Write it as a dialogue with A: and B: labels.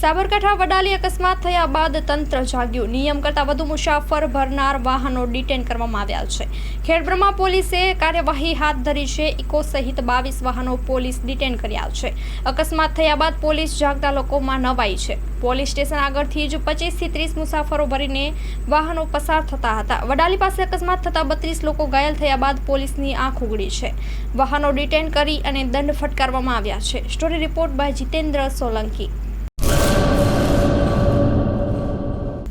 A: સાબરકાંઠા વડાલી અકસ્માત થયા બાદ તંત્ર જાગ્યું. નિયમ કરતાં વધુ મુસાફર ભરનાર વાહનો ડિટેન કરવામાં આવ્યા છે. ખેડબ્રહ્મા પોલીસે કાર્યવાહી હાથ ધરી છે. ઇકો સહિત બાવીસ વાહનો પોલીસ ડિટેન કર્યા છે. અકસ્માત થયા બાદ પોલીસ જાગતા લોકોમાં નવાઈ છે. પોલીસ સ્ટેશન આગળથી જ પચીસથી ત્રીસ મુસાફરો ભરીને વાહનો પસાર થતા હતા. વડાલી પાસે અકસ્માત થતાં બત્રીસ લોકો ઘાયલ થયા બાદ પોલીસની આંખ ઉગડી છે. વાહનો ડિટેન કરી અને દંડ ફટકારવામાં આવ્યા છે. Story report by Jitendra Solanki.